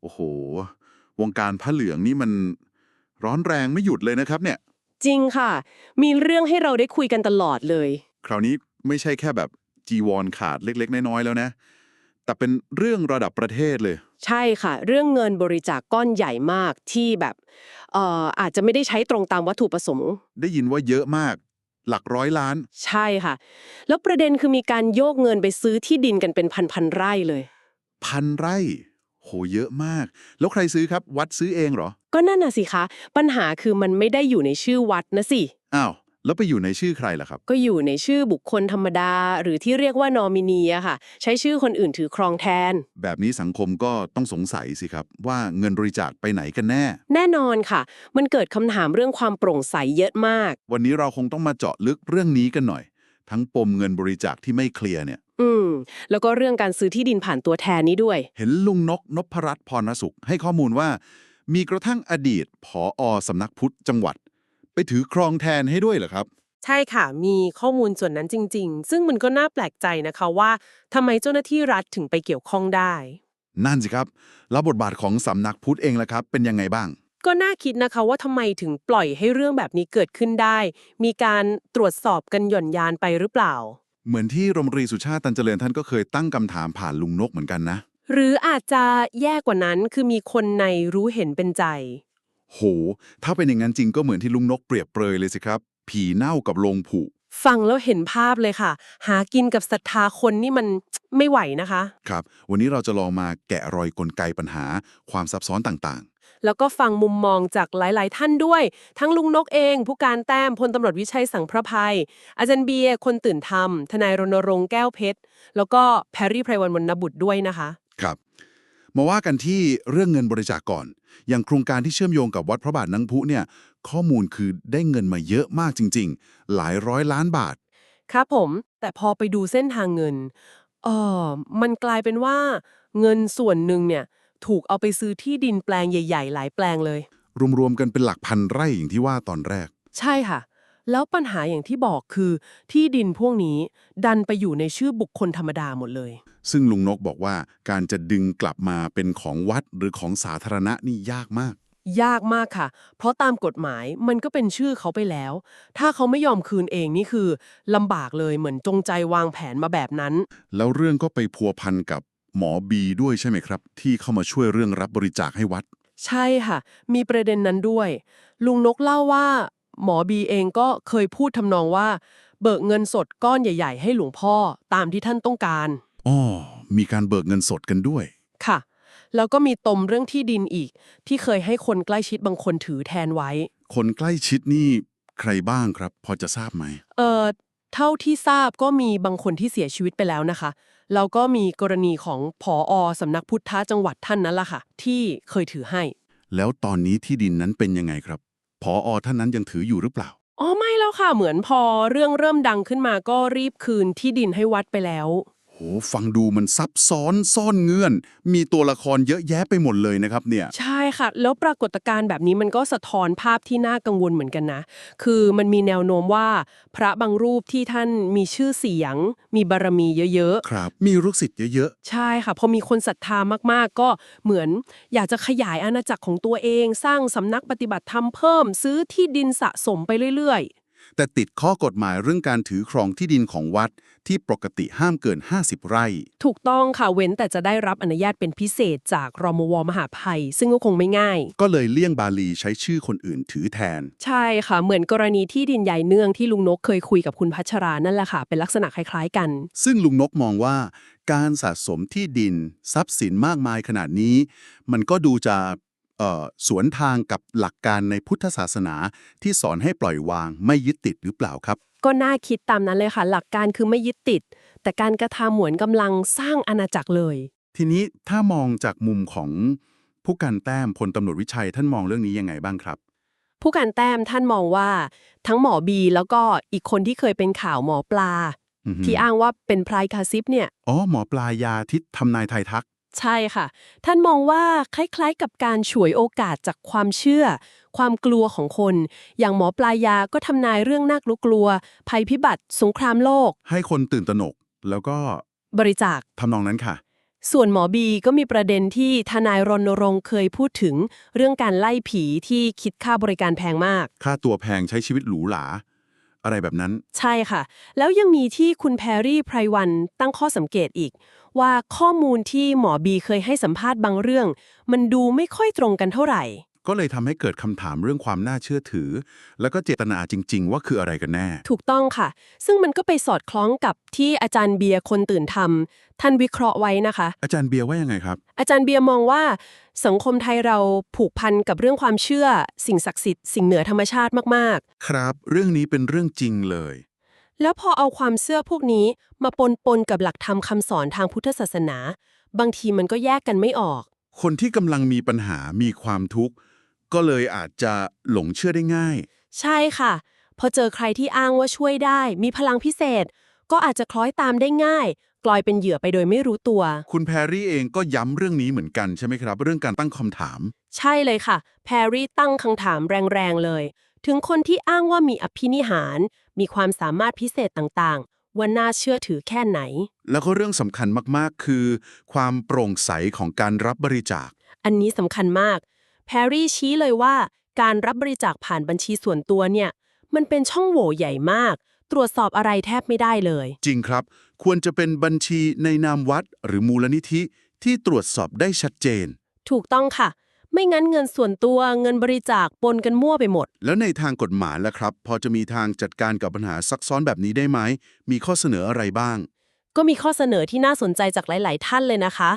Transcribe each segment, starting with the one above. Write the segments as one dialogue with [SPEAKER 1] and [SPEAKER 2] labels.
[SPEAKER 1] โอ้โห วงการผ้าเหลืองนี่มันร้อนแรงไม่หยุดเลยนะครับเนี่ย
[SPEAKER 2] จริงค่ะ มีเรื่องให้เราได้คุยกันตลอดเลย
[SPEAKER 1] คราวนี้ไม่ใช่แค่แบบจีวรขาดเล็ก ๆ น้อยๆแล้วนะ แต่เป็นเรื่องระดับประเทศเลย
[SPEAKER 2] ใช่ค่ะ เรื่องเงินบริจาคก้อนใหญ่มากที่แบบเอ่ออาจจะไม่ได้ใช้ตรงตามวัตถุประสงค์
[SPEAKER 1] ได้ยินว่าเยอะมาก หลักร้อยล้าน
[SPEAKER 2] ใช่ค่ะ แล้วประเด็นคือมีการโยกเงินไปซื้อที่ดินกันเป็นพันๆไร่เลย
[SPEAKER 1] พันไร่ โหเยอะมาก แล้วใครซื้อครับ วัดซื้อเองเหรอ
[SPEAKER 2] ก็นั่นน่ะสิคะ ปัญหาคือมันไม่ได้อยู่ในชื่อวัดนะสิ
[SPEAKER 1] อ้าว แล้วไปอยู่ในชื่อใครล่ะครับ
[SPEAKER 2] ก็อยู่ในชื่อบุคคลธรรมดา หรือที่เรียกว่านอมินีอะค่ะ ใช้ชื่อคนอื่นถือครองแทน
[SPEAKER 1] แบบนี้สังคมก็ต้องสงสัยสิครับ ว่าเงินบริจาคไปไหนกันแน่
[SPEAKER 2] แน่นอนค่ะ มันเกิดคำถามเรื่องความโปร่งใสเยอะมาก
[SPEAKER 1] วันนี้เราคงต้องมาเจาะลึกเรื่องนี้กันหน่อย ทั้งปมเงินบริจาคที่ไม่เคลียร์เนี่ย
[SPEAKER 2] อืม แล้วก็เรื่องการซื้อที่ดินผ่านตัวแทนนี้ด้วย
[SPEAKER 1] เห็นลุงนกนพรัตน์พรณสุข ให้ข้อมูลว่า มีกระทั่งอดีตผออสำนักพุทธจังหวัด ไปถือครองแทนให้ด้วยเหรอครับ
[SPEAKER 3] ใช่ค่ะ มีข้อมูลส่วนนั้นจริง ๆ ซึ่งมันก็น่าแปลกใจนะคะว่าทำไมเจ้าหน้าที่รัฐถึงไปเกี่ยวข้องได้
[SPEAKER 1] นั่นสิครับ แล้วบทบาทของสำนักพุทธเองล่ะครับ เป็นยังไงบ้าง
[SPEAKER 3] ก็น่าคิดนะคะว่าทำไมถึงปล่อยให้เรื่องแบบนี้เกิดขึ้นได้ มีการตรวจสอบกันหย่อนยานไปหรือเปล่า
[SPEAKER 1] เหมือนที่โรมนตรีสุชาติตันเจริญท่านก็เคยตั้งคำถามผ่านลุงนกเหมือนกันนะ
[SPEAKER 3] หรืออาจจะแย่กว่านั้นคือมีคนในรู้เห็นเป็นใจ
[SPEAKER 1] โห ถ้าเป็นอย่างนั้นจริงก็เหมือนที่ลุงนกเปรียบเปรยเลยสิครับ ผีเน่ากับโลงผุ
[SPEAKER 3] ฟังแล้วเห็นภาพเลยค่ะ หากินกับศรัทธาคนนี่มันไม่ไหวนะคะ
[SPEAKER 1] ครับ วันนี้เราจะลองมาแกะรอยกลไกปัญหา ความซับซ้อนต่าง
[SPEAKER 3] แล้วก็ฟังมุมมองจากหลาย ๆ ท่านด้วย ทั้งลุงนกเอง ผู้การแต้มพลตำรวจวิชัยสังพระภัย อาจารย์เบียร์คนตื่นธรรม ทนายรณรงค์แก้วเพชร แล้วก็แพรรี่ไพรวันวรรณบุตรด้วยนะคะ
[SPEAKER 1] ๆครับ มาว่ากันที่เรื่องเงินบริจาคก่อน อย่างโครงการที่เชื่อมโยงกับวัดพระบาทนังพุเนี่ย ข้อมูลคือได้เงินมาเยอะมากจริง ๆ หลายร้อยล้านบาท
[SPEAKER 3] ครับผม แต่พอไปดูเส้นทางเงินเออมันกลายเป็นว่าเงินส่วนหนึ่งเนี่ย ถูกเอาไปซื้อที่ดินแปลงใหญ่ ๆ หลายแปลงเลย
[SPEAKER 1] รวมๆกันเป็นหลักพันไร่อย่างที่ว่าตอนแรก
[SPEAKER 3] ใช่ค่ะ แล้วปัญหาอย่างที่บอกคือ ที่ดินพวกนี้ดันไปอยู่ในชื่อบุคคลธรรมดาหมดเลย
[SPEAKER 1] ซึ่งลุงนกบอกว่าการจะดึงกลับมาเป็นของวัดหรือของสาธารณะนี่ยากมาก
[SPEAKER 3] ยากมากค่ะ เพราะตามกฎหมายมันก็เป็นชื่อเขาไปแล้ว ถ้าเขาไม่ยอมคืนเองนี่คือลำบากเลยเหมือนจงใจวางแผนมาแบบนั้น
[SPEAKER 1] แล้วเรื่องก็ไปพัวพันกับ หมอบีด้วยใช่ไหมครับ ที่เข้ามาช่วยเรื่องรับบริจาคให้วัด
[SPEAKER 3] ใช่ค่ะ มีประเด็นนั้นด้วย ลุงนกเล่าว่า หมอบีเองก็เคยพูดทำนองว่า เบิกเงินสดก้อนใหญ่ ๆ ให้หลวงพ่อตามที่ท่านต้องการ
[SPEAKER 1] อ๋อมีการเบิกเงินสดกันด้วย
[SPEAKER 3] ค่ะ แล้วก็มีตมเรื่องที่ดินอีก ที่เคยให้คนใกล้ชิดบางคนถือแทนไว้
[SPEAKER 1] คนใกล้ชิดนี่ใครบ้างครับ พอจะทราบไหม
[SPEAKER 3] เอ่อเท่าที่ทราบก็มีบางคนที่เสียชีวิตไปแล้วนะคะ แล้วก็มีกรณีของผออสำนักพุทธจังหวัดท่านนั้นล่ะค่ะ ที่เคยถือให้
[SPEAKER 1] แล้วตอนนี้ที่ดินนั้นเป็นยังไงครับพออท่านนั้นยังถืออยู่หรือเปล่า
[SPEAKER 3] อ๋อไม่แล้วค่ะ เหมือนพอเรื่องเริ่มดังขึ้นมาก็รีบคืนที่ดินให้วัดไปแล้ว
[SPEAKER 1] โห ฟังดูมันซับซ้อนซ่อนเงื่อน มีตัวละครเยอะแยะไปหมดเลยนะครับเนี่ย
[SPEAKER 3] ใช่ ค่ะ แล้วปรากฏการณ์แบบนี้มันก็สะท้อนภาพที่น่ากังวลเหมือนกันนะ คือมันมีแนวโน้มว่าพระบางรูปที่ท่านมีชื่อเสียง มีบารมีเยอะ
[SPEAKER 1] ครับ มีลูกศิษย์เยอะ
[SPEAKER 3] ๆใช่ค่ะ พอมีคนศรัทธามากๆ ก็เหมือนอยากจะขยายอาณาจักรของตัวเอง สร้างสำนักปฏิบัติธรรมเพิ่ม ซื้อที่ดินสะสมไปเรื่อย
[SPEAKER 1] ๆ แต่ติดข้อกฎหมายเรื่องการถือครองที่ดินของวัดที่ปกติห้ามเกิน 50 ไร่
[SPEAKER 3] ๆถูกต้องค่ะเว้นแต่จะได้รับอนุญาตเป็นพิเศษจากรมวมหาภัย ซึ่งก็คงไม่ง่าย
[SPEAKER 1] ก็เลยเลี่ยงบาลีใช้ชื่อคนอื่นถือแทน
[SPEAKER 3] ใช่ค่ะ เหมือนกรณีที่ดินใหญ่เนื่องที่ลุงนกเคยคุยกับคุณพัชรานั่นแหละค่ะ เป็นลักษณะคล้ายๆกัน
[SPEAKER 1] ซึ่งลุงนกมองว่า การสะสมที่ดิน ทรัพย์สินมากมายขนาดนี้ มันก็ดูจะเอ่อ สวนทางกับหลักการในพุทธศาสนาที่สอนให้ปล่อยวางไม่ยึดติดหรือเปล่าครับ
[SPEAKER 3] ก็น่าคิดตามนั้นเลยค่ะ หลักการคือไม่ยึดติด แต่การกระทำเหมือนกำลังสร้างอาณาจักรเลย
[SPEAKER 1] ทีนี้ถ้ามองจากมุมของผู้การแต้มพลตำรวจวิชัยท่านมองเรื่องนี้ยังไงบ้างครับ
[SPEAKER 3] ผู้การแต้มท่านมองว่าทั้งหมอบีแล้วก็อีกคนที่เคยเป็นข่าวหมอปลา
[SPEAKER 1] อือฮึ
[SPEAKER 3] ที่อ้างว่าเป็นพรายคาซิปเนี่ย
[SPEAKER 1] อ๋อหมอปลายาทิศทำนายไทายทัก
[SPEAKER 3] ใช่ค่ะ ท่านมองว่าคล้ายๆ กับการฉวยโอกาสจากความเชื่อ ความกลัวของคน อย่างหมอปลายาก็ทำนายเรื่องน่ากลัวๆภัยพิบัติสงครามโลก
[SPEAKER 1] ให้คนตื่นตระหนก แล้วก็
[SPEAKER 3] บริจาค
[SPEAKER 1] ทำนองนั้นค่ะ
[SPEAKER 3] ส่วนหมอบีก็มีประเด็นที่ทนายรณรงค์เคยพูดถึง เรื่องการไล่ผีที่คิดค่าบริการแพงมาก
[SPEAKER 1] ค่าตัวแพงใช้ชีวิตหรูหรา อะไรแบบนั้น
[SPEAKER 3] ใช่ค่ะ แล้วยังมีที่คุณแพรรี่ไพรวันตั้งข้อสังเกตอีก ว่าข้อมูลที่หมอบีเคยให้สัมภาษณ์บางเรื่อง มันดูไม่ค่อยตรงกันเท่าไหร่
[SPEAKER 1] ก็เลยทำให้เกิดคำถามเรื่องความน่าเชื่อถือ แล้วก็เจตนาจริง ๆ ว่าคืออะไรกันแน่
[SPEAKER 3] ถูกต้องค่ะ ซึ่งมันก็ไปสอดคล้องกับที่อาจารย์เบียร์คนตื่นทำท่านวิเคราะห์ไว้นะคะ
[SPEAKER 1] อาจารย์เบียร์ว่ายังไงครับ
[SPEAKER 3] อาจารย์เบียร์มองว่า สังคมไทยเราผูกพันกับเรื่องความเชื่อ สิ่งศักดิ์สิทธิ์สิ่งเหนือธรรมชาติมาก
[SPEAKER 1] ครับ เรื่องนี้เป็นเรื่องจริงเลย
[SPEAKER 3] ๆ แล้วพอเอาความเชื่อพวกนี้มาปนปนๆกับหลักธรรมคำสอนทางพุทธศาสนา บางทีมันก็แยกกันไม่ออก
[SPEAKER 1] คนที่กำลังมีปัญหามีความทุกข์ ก็เลยอาจจะหลงเชื่อได้ง่าย
[SPEAKER 3] ใช่ค่ะ พอเจอใครที่อ้างว่าช่วยได้ มีพลังพิเศษ ก็อาจจะคล้อยตามได้ง่าย กลายเป็นเหยื่อไปโดยไม่รู้ตัว
[SPEAKER 1] คุณแพรรี่เองก็ย้ำเรื่องนี้เหมือนกันใช่ไหมครับ เรื่องการตั้งคำถาม
[SPEAKER 3] ใช่เลยค่ะ แพรรี่ตั้งคำถามแรงๆเลย ถึงคนที่อ้างว่ามีอภินิหาร มีความสามารถพิเศษต่างๆ ว่าน่าเชื่อถือแค่ไหน
[SPEAKER 1] แล้วก็เรื่องสำคัญมากๆ คือ ความโปร่งใสของการรับบริจาค
[SPEAKER 3] อันนี้สำคัญมาก แพรรี่ชี้เลยว่า การรับบริจาคผ่านบัญชีส่วนตัวเนี่ย มันเป็นช่องโหว่ใหญ่มาก ตรวจสอบอะไรแทบไม่ได้เลย
[SPEAKER 1] จริงครับ ควรจะเป็นบัญชีในนามวัด หรือมูลนิธิที่ตรวจสอบได้ชัดเจน
[SPEAKER 3] ถูกต้องค่ะ ไม่งั้นเงินส่วนตัวเงินบริจาคปนกันมั่วไปหมด
[SPEAKER 1] แล้วในทางกฎหมายล่ะครับ พอจะมีทางจัดการกับปัญหาซักซ้อนแบบนี้ได้ไหม มีข้อเสนออะไรบ้าง
[SPEAKER 3] ก็มีข้อเสนอที่น่าสนใจจากหลาย ๆ ท่านเลยนะคะ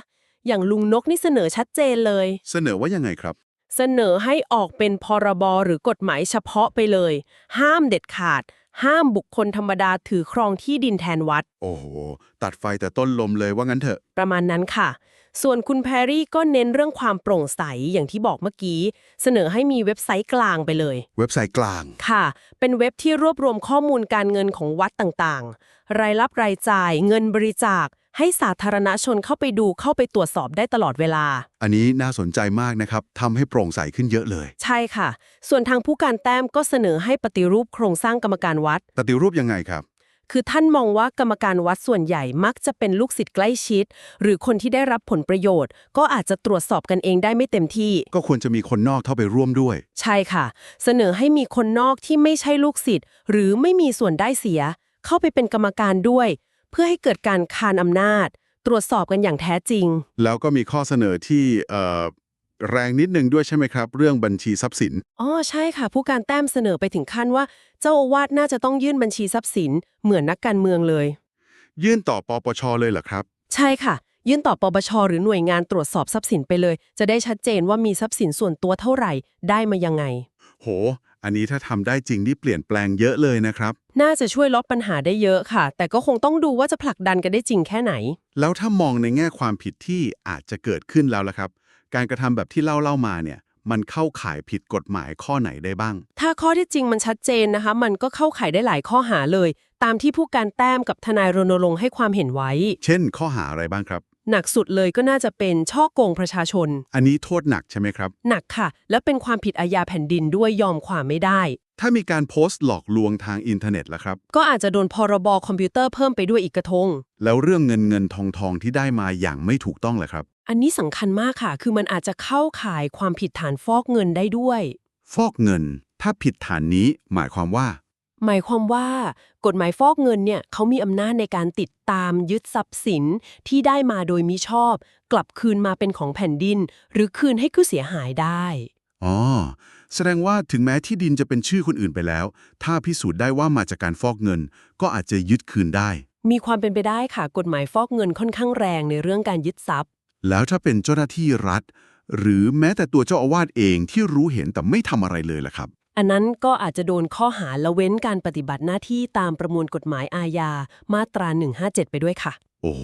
[SPEAKER 3] อย่างลุงนกนี่เสนอชัดเจนเลย
[SPEAKER 1] เสนอว่ายังไงครับ
[SPEAKER 3] เสนอให้ออกเป็นพรบหรือกฎหมายเฉพาะไปเลย ห้ามเด็ดขาด ห้ามบุคคลธรรมดาถือครองที่ดินแทนวัด
[SPEAKER 1] โอ้โห ตัดไฟแต่ต้นลมเลยว่างั้นเถอะ
[SPEAKER 3] ประมาณนั้นค่ะ ส่วนคุณแพรรี่ก็เน้นเรื่องความโปร่งใสอย่างที่บอกเมื่อกี้ เสนอให้มีเว็บไซต์กลางไปเลย
[SPEAKER 1] เว็บไซต์กลาง
[SPEAKER 3] ค่ะ เป็นเว็บที่รวบรวมข้อมูลการเงินของวัดต่างๆ รายรับรายจ่าย เงินบริจาค ให้สาธารณชนเข้าไปดูเข้าไปตรวจสอบได้ตลอดเวลา
[SPEAKER 1] อันนี้น่าสนใจมากนะครับทำให้โปร่งใสขึ้นเยอะเลย
[SPEAKER 3] ใช่ค่ะ ส่วนทางผู้การแต้มก็เสนอให้ปฏิรูปโครงสร้างกรรมการวัด
[SPEAKER 1] ปฏิรูปยังไงครับ
[SPEAKER 3] คือท่านมองว่ากรรมการวัดส่วนใหญ่มักจะเป็นลูกศิษย์ใกล้ชิด หรือคนที่ได้รับผลประโยชน์ ก็อาจจะตรวจสอบกันเองได้ไม่เต็มที่
[SPEAKER 1] ก็ควรจะมีคนนอกเข้าไปร่วมด้วย
[SPEAKER 3] ใช่ค่ะ เสนอให้มีคนนอกที่ไม่ใช่ลูกศิษย์หรือไม่มีส่วนได้เสีย เข้าไปเป็นกรรมการด้วย เพื่อให้เกิดการคานอำนาจ ตรวจสอบกันอย่างแท้จริง
[SPEAKER 1] แล้วก็มีข้อเสนอที่เอ่อ แรงนิดนึงด้วยใช่ไหมครับ เรื่องบัญชีทรัพย์สิน
[SPEAKER 3] อ๋อใช่ค่ะ ผู้การแต้มเสนอไปถึงขั้นว่า เจ้าอาวาสน่าจะต้องยื่นบัญชีทรัพย์สิน เหมือนนักการเมืองเลย
[SPEAKER 1] ยื่นต่อปปชเลยเหรอครับ
[SPEAKER 3] ใช่ค่ะ ยื่นต่อปปชหรือหน่วยงานตรวจสอบทรัพย์สินไปเลย จะได้ชัดเจนว่ามีทรัพย์สินส่วนตัวเท่าไหร่ได้มายังไง
[SPEAKER 1] โห อันนี้ถ้าทำได้จริงนี่เปลี่ยนแปลงเยอะเลยนะครับ
[SPEAKER 3] น่าจะช่วยลดปัญหาได้เยอะค่ะ แต่ก็คงต้องดูว่าจะผลักดันกันได้จริงแค่ไหน
[SPEAKER 1] แล้วถ้ามองในแง่ความผิดที่อาจจะเกิดขึ้นแล้วล่ะครับ การกระทำแบบที่เล่าเล่ามาเนี่ยมันเข้าข่ายผิดกฎหมายข้อไหนได้บ้าง
[SPEAKER 3] ถ้าข้อที่จริงมันชัดเจนนะคะ มันก็เข้าข่ายได้หลายข้อหาเลย ตามที่ผู้การแต้มกับทนายรณรงค์ให้ความเห็นไว้
[SPEAKER 1] เช่น ข้อหาอะไรบ้างครับ
[SPEAKER 3] หนักสุดเลยก็น่าจะเป็นช่อโกงประชาชน
[SPEAKER 1] อันนี้โทษหนักใช่ไหมครับ
[SPEAKER 3] หนักค่ะ และเป็นความผิดอาญาแผ่นดินด้วยยอมความไม่ได้
[SPEAKER 1] ถ้ามีการโพสต์หลอกลวงทางอินเทอร์เน็ตล่ะครับ
[SPEAKER 3] ก็อาจจะโดนพรบคอมพิวเตอร์เพิ่มไปด้วยอีกกระทง
[SPEAKER 1] แล้วเรื่องเงินเงินทองทองที่ได้มาอย่างไม่ถูกต้องล่ะครับ
[SPEAKER 3] อันนี้สำคัญมากค่ะ คือมันอาจจะเข้าข่ายความผิดฐานฟอกเงินได้ด้วย
[SPEAKER 1] ฟอกเงิน ถ้าผิดฐานนี้หมายความว่า
[SPEAKER 3] หมายความว่ากฎหมายฟอกเงินเนี่ยเขามีอำนาจในการติดตามยึดทรัพย์สินที่ได้มาโดยมิชอบ กลับคืนมาเป็นของแผ่นดิน หรือคืนให้ผู้เสียหายได้
[SPEAKER 1] อ๋อ แสดงว่าถึงแม้ที่ดินจะเป็นชื่อคนอื่นไปแล้ว ถ้าพิสูจน์ได้ว่ามาจากการฟอกเงิน ก็อาจจะยึดคืนได้
[SPEAKER 3] มีความเป็นไปได้ค่ะกฎหมายฟอกเงินค่อนข้างแรงในเรื่องการยึดทรัพย์
[SPEAKER 1] แล้วถ้าเป็นเจ้าหน้าที่รัฐ หรือแม้แต่ตัวเจ้าอาวาสเองที่รู้เห็นแต่ไม่ทำอะไรเลยล่ะครับ
[SPEAKER 3] อันนั้นก็อาจจะโดนข้อหาละเว้นการปฏิบัติหน้าที่ตามประมวลกฎหมายอาญามาตรา 157 ไปด้วยค่ะ
[SPEAKER 1] โอ้โห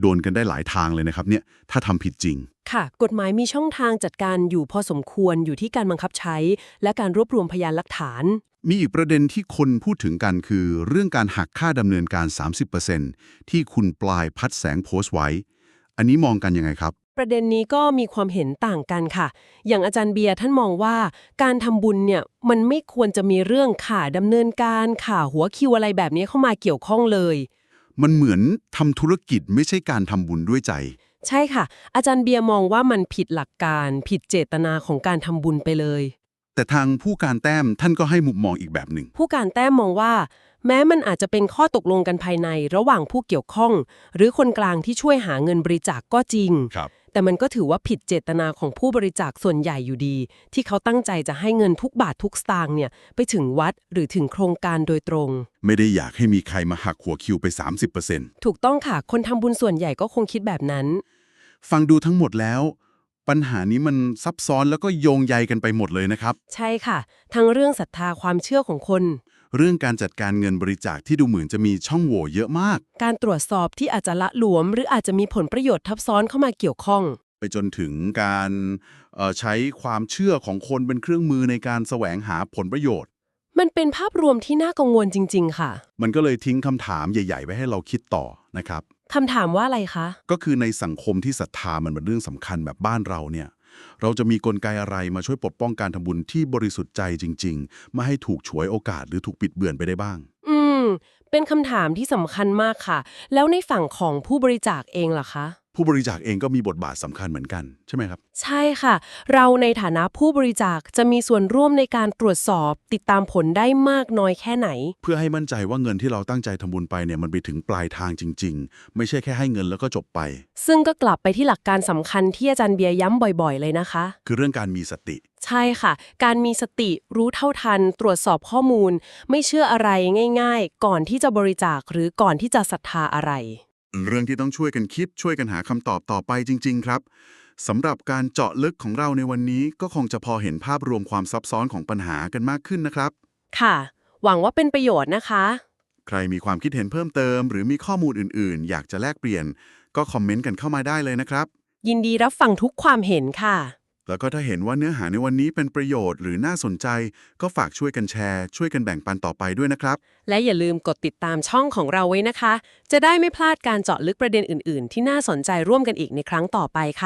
[SPEAKER 1] โดนกันได้หลายทางเลยนะครับเนี่ย ถ้าทำผิดจริง
[SPEAKER 3] ค่ะ กฎหมายมีช่องทางจัดการอยู่พอสมควรอยู่ที่การบังคับใช้ และการรวบรวมพยานหลักฐาน
[SPEAKER 1] มีอีกประเด็นที่คนพูดถึงกันคือ เรื่องการหักค่าดำเนินการ 30%ที่คุณปลายพัดแสงโพสต์ไว้ อันนี้มองกันยังไงครับ
[SPEAKER 3] ประเด็นนี้ก็มีความเห็นต่างกันค่ะ อย่างอาจารย์เบียร์ท่านมองว่า การทำบุญเนี่ยมันไม่ควรจะมีเรื่องข่าดำเนินการข่าหัวคิวอะไรแบบนี้เข้ามาเกี่ยวข้องเลย
[SPEAKER 1] มันเหมือนทำธุรกิจไม่ใช่การทำบุญด้วยใจ
[SPEAKER 3] ใช่ค่ะ อาจารย์เบียร์มองว่ามันผิดหลักการ ผิดเจตนาของการทำบุญไปเลย
[SPEAKER 1] แต่ทางผู้การแต้มท่านก็ให้มุมมองอีกแบบหนึ่ง
[SPEAKER 3] ผู้การแต้มมองว่า แม้มันอาจจะเป็นข้อตกลงกันภายใน ระหว่างผู้เกี่ยวข้อง หรือคนกลางที่ช่วยหาเงินบริจาคกก็จริง
[SPEAKER 1] ครับ
[SPEAKER 3] แต่มันก็ถือว่าผิดเจตนาของผู้บริจาคส่วนใหญ่อยู่ดี ที่เขาตั้งใจจะให้เงินทุกบาททุกสตางค์เนี่ยไปถึงวัดหรือถึงโครงการโดยตรง
[SPEAKER 1] ไม่ได้อยากให้มีใครมาหักหัวคิวไป 30%
[SPEAKER 3] ถูกต้องค่ะ คนทำบุญส่วนใหญ่ก็คงคิดแบบนั้น
[SPEAKER 1] ฟังดูทั้งหมดแล้ว ปัญหานี้มันซับซ้อนแล้วก็โยงใยกันไปหมดเลยนะครับ
[SPEAKER 3] ใช่ค่ะ ทั้งเรื่องศรัทธาความเชื่อของคน
[SPEAKER 1] เรื่องการจัดการเงินบริจาคที่ดูเหมือนจะมีช่องโหว่เยอะมาก
[SPEAKER 3] การตรวจสอบที่อาจจะละหลวม หรืออาจจะมีผลประโยชน์ทับซ้อนเข้ามาเกี่ยวข้อง
[SPEAKER 1] ไปจนถึงการเอ่อใช้ความเชื่อของคนเป็นเครื่องมือในการแสวงหาผลประโยชน์
[SPEAKER 3] มันเป็นภาพรวมที่น่ากังวลจริง ๆ ค่ะ
[SPEAKER 1] มันก็เลยทิ้งคำถามใหญ่ๆ ไว้ให้เราคิดต่อนะครับ
[SPEAKER 3] คำถามว่าอะไรคะ
[SPEAKER 1] ก็คือในสังคมที่ศรัทธามันเป็นเรื่องสำคัญแบบบ้านเราเนี่ย เราจะมีกลไกอะไรมาช่วยปกป้องการทำบุญที่บริสุทธิ์ใจจริง ๆ ไม่ให้ถูกฉวยโอกาสหรือถูกปิดเบือนไปได้บ้าง
[SPEAKER 3] อืม เป็นคำถามที่สำคัญมากค่ะ แล้วในฝั่งของผู้บริจาคเองล่ะคะ
[SPEAKER 1] ผู้บริจาคเองก็มีบทบาทสำคัญเหมือนกันใช่ไหมครับ
[SPEAKER 3] ใช่ค่ะ เราในฐานะผู้บริจาคจะมีส่วนร่วมในการตรวจสอบ ติดตามผลได้มากน้อยแค่ไหน
[SPEAKER 1] เพื่อให้มั่นใจว่าเงินที่เราตั้งใจทำบุญไปเนี่ยมันไปถึงปลายทางจริง ๆ ไม่ใช่แค่ให้เงินแล้วก็จบไป
[SPEAKER 3] ซึ่งก็กลับไปที่หลักการสำคัญที่อาจารย์เบียร์ย้ำบ่อย ๆ เลยนะคะ
[SPEAKER 1] คือเรื่องการมีสติ
[SPEAKER 3] ใช่ค่ะ การมีสติรู้เท่าทัน ตรวจสอบข้อมูล ไม่เชื่ออะไรง่าย ๆ ก่อนที่จะบริจาคหรือก่อนที่จะศรัทธาอะไร
[SPEAKER 1] เรื่องที่ต้องช่วยกันคิดช่วยกันหาคำตอบต่อไปจริง ๆ ครับสำหรับการเจาะลึกของเราในวันนี้ก็คงจะพอเห็นภาพรวมความซับซ้อนของปัญหากันมากขึ้นนะครับ
[SPEAKER 3] ค่ะ หวังว่าเป็นประโยชน์นะคะ
[SPEAKER 1] ใครมีความคิดเห็นเพิ่มเติม หรือมีข้อมูลอื่น ๆ อยากจะแลกเปลี่ยน ก็คอมเมนต์กันเข้ามาได้เลยนะครับ
[SPEAKER 3] ยินดีรับฟังทุกความเห็นค่ะ
[SPEAKER 1] แล้วก็ถ้าเห็นว่าเนื้อหาในวันนี้เป็นประโยชน์หรือน่าสนใจ ก็ฝากช่วยกันแชร์ ช่วยกันแบ่งปันต่อไปด้วยนะครับ
[SPEAKER 3] และอย่าลืมกดติดตามช่องของเราไว้นะคะ จะได้ไม่พลาดการเจาะลึกประเด็นอื่น ๆ ที่น่าสนใจร่วมกันอีกในครั้งต่อไปค่ะ